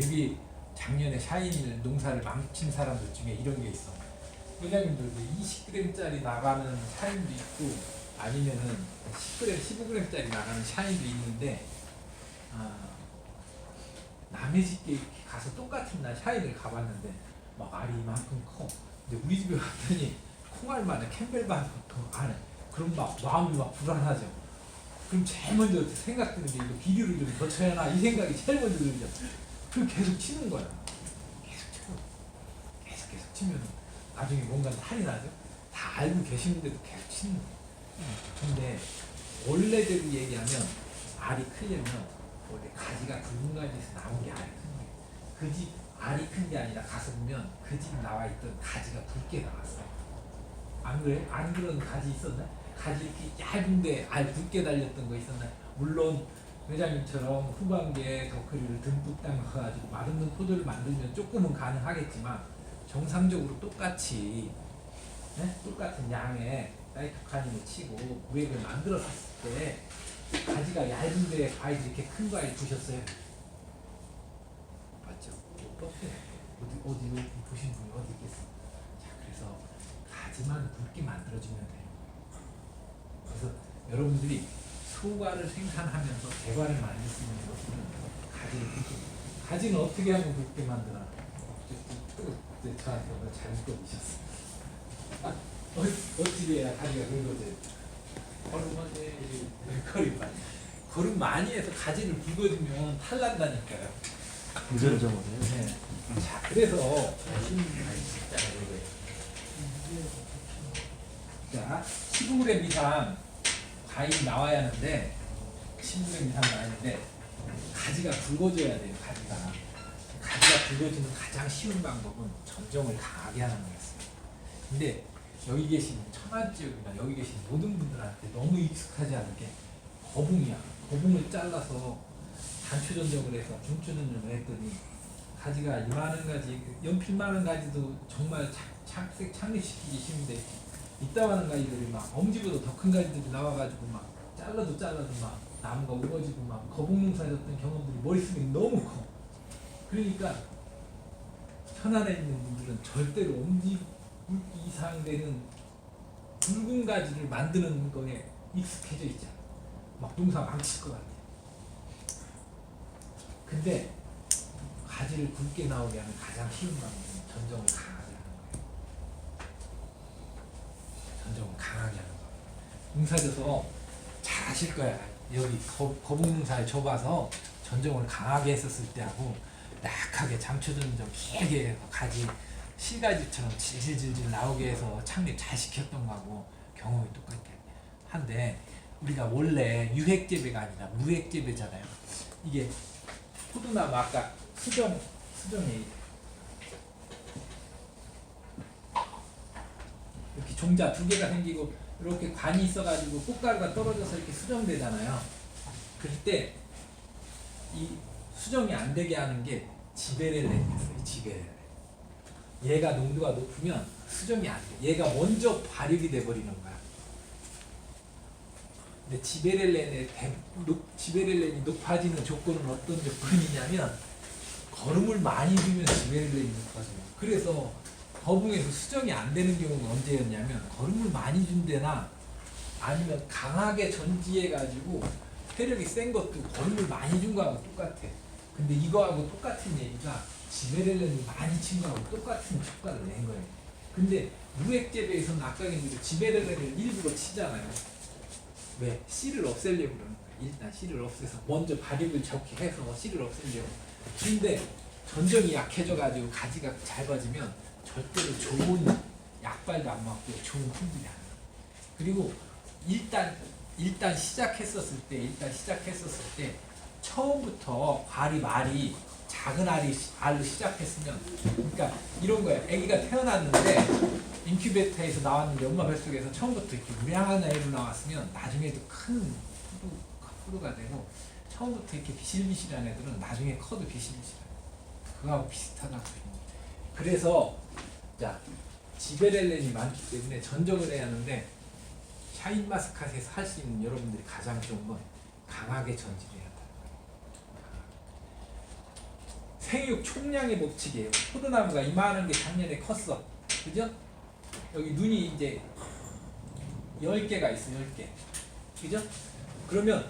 여기 작년에 샤인 농사를 망친 사람들 중에 이런 게 있어. 회장님들도 20g짜리 나가는 샤인도 있고 아니면은 10g, 15g짜리 나가는 샤인도 있는데 아, 남의 집에 가서 똑같은 날 샤인을 가봤는데 막 알이 이만큼 커. 근데 우리 집에 갔더니 콩알만한 캠벨반부터 안에 그럼 막 마음이 막 불안하죠. 그럼 제일 먼저 생각드는 게 이거 비료를 좀더 쳐야 하나 이 생각이 제일 먼저 들죠. 그럼 계속 치는 거야. 계속 쳐요. 계속 계속 치면 나중에 뭔가 탈이 나죠. 다 알고 계시는데도 계속 치는 거예요. 근데 원래대로 얘기하면 알이 크려면 원래 가지가 굵은 가지에서 나온 게 알이 큰 거예요. 그 집 알이 큰 게 아니라 가서 보면 그 집 나와 있던 가지가 굵게 나왔어. 안 그래? 안 그런 가지 있었나? 가지 이렇게 얇은데 알 굵게 달렸던 거 있었나? 물론 회장님처럼 후반기에 더크리를 듬뿍 담가가지고 맛없는 포도를 만들면 조금은 가능하겠지만 정상적으로 똑같이 네? 똑같은 양의 사이토카닌을 치고 무액을 만들었을 때 가지가 얇은데 과일 이렇게 큰 과일 보셨어요? 못 봤대. 어디 어디 보신 분이 어디 있겠어? 자 그래서 가지만 굵게 만들어주면 돼요. 그래서 여러분들이 소과를 생산하면서 대과를 있는 것들은 가지를 굵게 가지는 어떻게 하면 굵게 만드나? 또 저한테 오늘 잘못 꺼주셨어. 아, 어, 어떻게 해야 가지가 굵어져요? 걸음하지 걸음 많이. 걸음 많이 해서 가지를 굵어지면 탈난다니까요. 유전적으로 네. 자, 그래서 자, 15g 이상 과일이 나와야 하는데 15g 이상 나와야 하는데 가지가 굵어져야 돼요. 가지가 가지가 굵어지는 가장 쉬운 방법은 전정을 강하게 하는 거였어요. 근데 여기 계신 천안 지역이나 여기 계신 모든 분들한테 너무 익숙하지 않은 게 거봉이야. 거봉을 잘라서 단추 전정을 해서 중추 전정을 했더니 가지가 이만한 가지, 그 연필 많은 가지도 정말 착, 착색 착립시키기 쉬운데 이따만한 가지들이 막 엄지보다 더 큰 가지들이 나와가지고 막 잘라도 잘라도 막 나무가 우거지고 막 거북농사 졌던 경험들이 머릿속에 너무 커. 그러니까 천안에 있는 분들은 절대로 엄지 이상 되는 굵은 가지를 만드는 거에 익숙해져 있잖아. 막 농사 망칠 것 같아. 근데 가지를 굵게 나오게 하는 가장 쉬운 방법은 전정을 강하게 하는 거예요. 전정을 강하게 하는 거예요. 농사져서 잘 아실 거야. 여기 거, 거북농사에 접어서 전정을 강하게 했었을 때하고 약하게 장초 전정 길게 가지 실가지처럼 질질질질 나오게 해서 착립 잘 시켰던 거하고 경험이 똑같게 한데 우리가 원래 유획재배가 아니라 무획재배잖아요. 이게 포도나무 아까 수정 수정이 이렇게 종자 두 개가 생기고 이렇게 관이 있어가지고 꽃가루가 떨어져서 이렇게 수정되잖아요. 그럴 때이 수정이 안 되게 하는 게 지베렐렌이 있어요. 지베렐렌. 얘가 농도가 높으면 수정이 안 돼. 얘가 먼저 발육이 돼 버리는 거야. 근데 지베렐렌의 대, 높, 지베렐렌이 높아지는 조건은 어떤 조건이냐면 거름을 많이 주면 지베렐렌이 높아져요. 그래서 거북에서 수정이 안 되는 경우가 언제였냐면 거름을 많이 준 데나 아니면 강하게 전지해 가지고 세력이 센 것도 거름을 많이 준 거하고 똑같아. 근데 이거하고 똑같은 얘기가 지베렐렌이 많이 친 거하고 똑같은 효과를 낸 거예요. 근데 무액재배에서는 아까 얘기한 지베렐렌을 일부러 치잖아요. 왜? 씨를 없애려고 그러는 거야. 일단 씨를 없애서 먼저 발육을 좋게 해서 씨를 없애려고. 근데 전정이 약해져가지고 가지가 짧아지면 절대로 좋은 약발도 안 맞고 좋은 품질이 안 나. 그리고 일단 일단 시작했었을 때 일단 시작했었을 때 처음부터 알이 말이 작은 알이 시- 알로 시작했으면 그러니까 이런 거야. 아기가 태어났는데 인큐베이터에서 나왔는데 엄마 뱃속에서 처음부터 이렇게 우량한 애로 나왔으면 나중에도 큰 푸드, 푸드가 되고 처음부터 이렇게 비실비실한 애들은 나중에 커도 비실비실해. 그거하고 비슷하다고 보입니다. 그래서 자 지베렐렌이 많기 때문에 전정을 해야 하는데 샤인마스카트에서 할 수 있는 여러분들이 가장 좋은 건 강하게 전지를 해야 한다. 생육 총량의 법칙이에요. 포도나무가 이만한 게 작년에 컸어. 그죠? 여기 눈이 이제 10개가 있어, 10개. 그죠? 그러면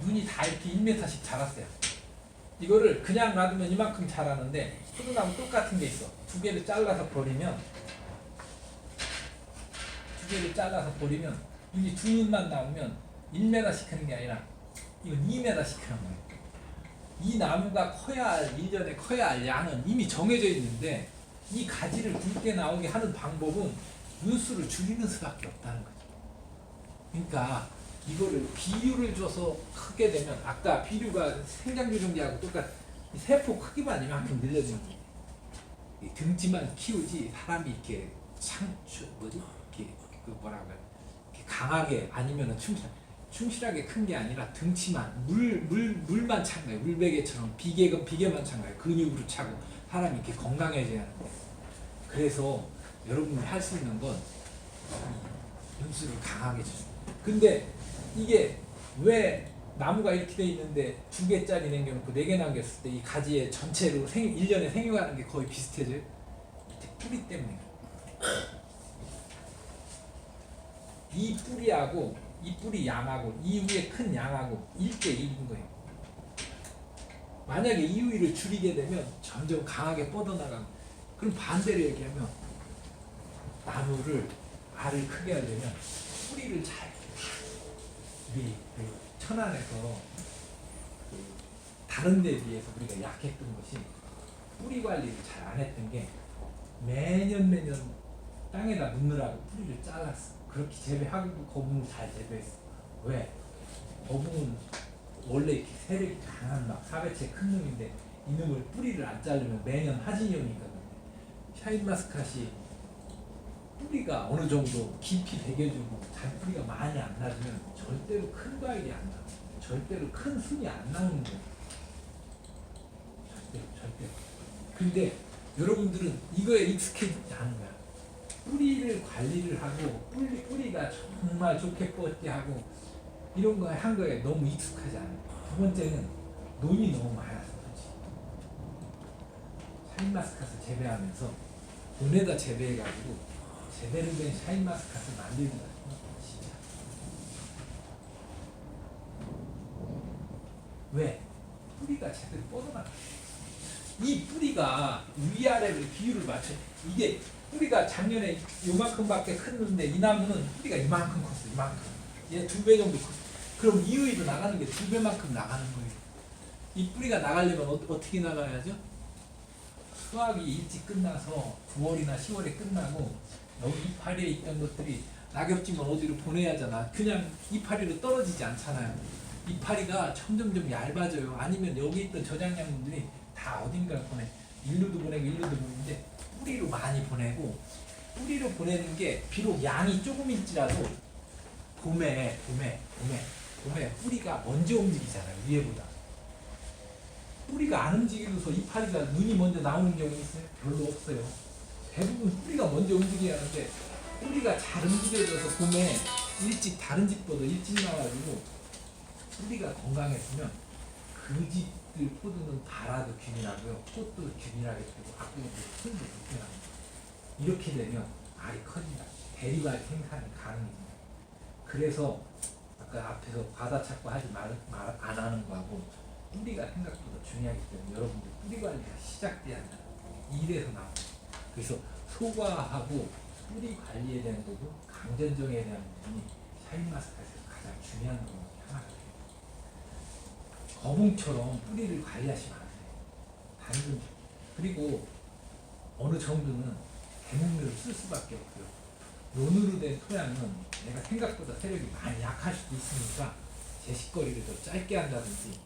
눈이 다 이렇게 1m씩 자랐어요. 이거를 그냥 놔두면 이만큼 자라는데 포도나무 똑같은 게 있어. 두 개를 잘라서 버리면 두 개를 잘라서 버리면 여기 두 눈만 나오면 1m씩 크는 게 아니라 이건 2m씩 크는 거예요. 이 나무가 커야 할 1년에 커야 할 양은 이미 정해져 있는데 이 가지를 굵게 나오게 하는 방법은 눈수를 줄이는 수밖에 없다는 거죠. 그러니까 이거를 비율을 줘서 크게 되면 아까 비류가 생장조정기하고 똑같 이 세포 크기만 이만큼 늘려주는 거예요. 이 등치만 키우지 사람이 이렇게 상추 뭐지? 이렇게 그 뭐라고 해 이렇게 강하게 아니면은 충실 충실하게 큰 게 아니라 등치만 물 물 물 만 찬 거예요. 물베개처럼 비계건 비계만 찬 거예요. 근육으로 차고 사람이 이렇게 건강해져야 하는 거예요. 그래서 여러분이 할 수 있는 건 눈수를 강하게 거예요 근데 이게 왜 나무가 이렇게 돼 있는데 두 개짜리 남겨놓고 네 개 남겼을 때 이 가지에 전체로 생, 1년에 생육하는 게 거의 밑에 뿌리 때문에. 이 뿌리하고 이 뿌리 양하고 이 위에 큰 양하고 1대 1인 거예요. 만약에 이 위를 줄이게 되면 점점 강하게 뻗어나가고 그럼 반대로 얘기하면 나무를 알을 크게 하려면 뿌리를 잘그 천안에서 그 다른 데 비해서 우리가 약했던 것이 뿌리 관리를 잘 안 했던 게 매년 매년 땅에다 묻느라고 뿌리를 잘랐어. 그렇게 재배하고 거북을 잘 재배했어. 왜? 거북은 원래 이렇게 세력이 강한 막 사배체 큰 놈인데 이놈을 뿌리를 안 자르면 매년 하진이 오니까 샤인마스카시 뿌리가 어느 정도 깊이 배겨주고 잔뿌리가 많이 안 나주면 절대로 큰 과일이 안 나와. 절대로 큰 순이 안 나오는 거야. 절대로, 절대로. 근데 여러분들은 이거에 익숙해지지 않은 거야. 뿌리를 관리를 하고 뿌리, 뿌리가 정말 좋게 뻗게 하고 이런 거 한 거에 너무 익숙하지 않아. 두 번째는 논이 너무 많아서 그렇지. 샤인마스카스 재배하면서 논에다 재배해가지고 제대로 된 샤인 마스카스 만들기가 진짜. 왜? 뿌리가 제대로 뻗어나가. 이 뿌리가 위아래를 비율을 맞춰. 이게 뿌리가 작년에 요만큼밖에 컸는데 이 나무는 뿌리가 이만큼 컸어. 이만큼. 얘 두 배 정도 컸어. 그럼 이의로 나가는 게 두 배만큼 나가는 거예요. 이 뿌리가 나가려면 어, 어떻게 나가야죠? 수확이 일찍 끝나서 9월이나 10월에 끝나고 이파리에 있던 것들이 낙엽지면 어디로 보내야 하잖아. 그냥 이파리로 떨어지지 않잖아요. 이파리가 점점점 얇아져요. 아니면 여기 있던 저장량분들이 다 어딘가 보내. 일루도 보내고 일루도 보내는데 뿌리로 많이 보내고 뿌리로 보내는 게 비록 양이 조금일지라도 봄에 봄에 봄에 봄에 뿌리가 먼저 움직이잖아요. 위에보다. 뿌리가 안 움직이고서 이파리가 눈이 먼저 나오는 경우 있어요? 별로 없어요. 대부분 뿌리가 먼저 움직여야 하는데 뿌리가 잘 움직여져서 봄에 일찍 다른 집보다 일찍 나와가지고 뿌리가 건강했으면 그 집들 포도는 달아도 균일하고요. 꽃도 균일하게 피고 앞으로도 풀도 나옵니다. 이렇게 되면 알이 커진다. 대리발 생산이 가능해집니다. 그래서 아까 앞에서 과다 찾고 하지 말, 말, 안 하는 거하고 뿌리가 생각보다 중요하기 때문에 여러분들 뿌리 관리가 시작돼야 한다. 이래서 나옵니다 그래서 소과하고 뿌리 관리에 대한 부분, 강전정에 대한 부분이 샤인마스카에서 가장 중요한 부분 돼요. 거북처럼 뿌리를 관리하시면 안 돼요. 단순 그리고 어느 정도는 대목류를 쓸 수밖에 없고요. 논으로 된 토양은 내가 생각보다 세력이 많이 약할 수도 있으니까 제식거리를 더 짧게 한다든지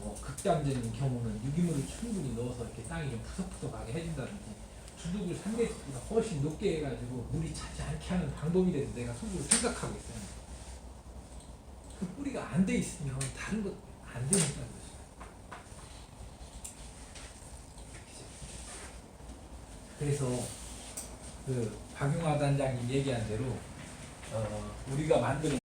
뭐 극단적인 경우는 유기물을 충분히 넣어서 이렇게 땅이 좀 푸석푸석하게 해준다든지 주둑을 300보다 훨씬 높게 해가지고 물이 차지 않게 하는 방법이 돼서 내가 속으로 생각하고 있어요. 그 뿌리가 안 돼 있으면 다른 것 안 되니까 그렇죠. 그래서 그 박용화 단장님 얘기한 대로 어, 우리가 만드는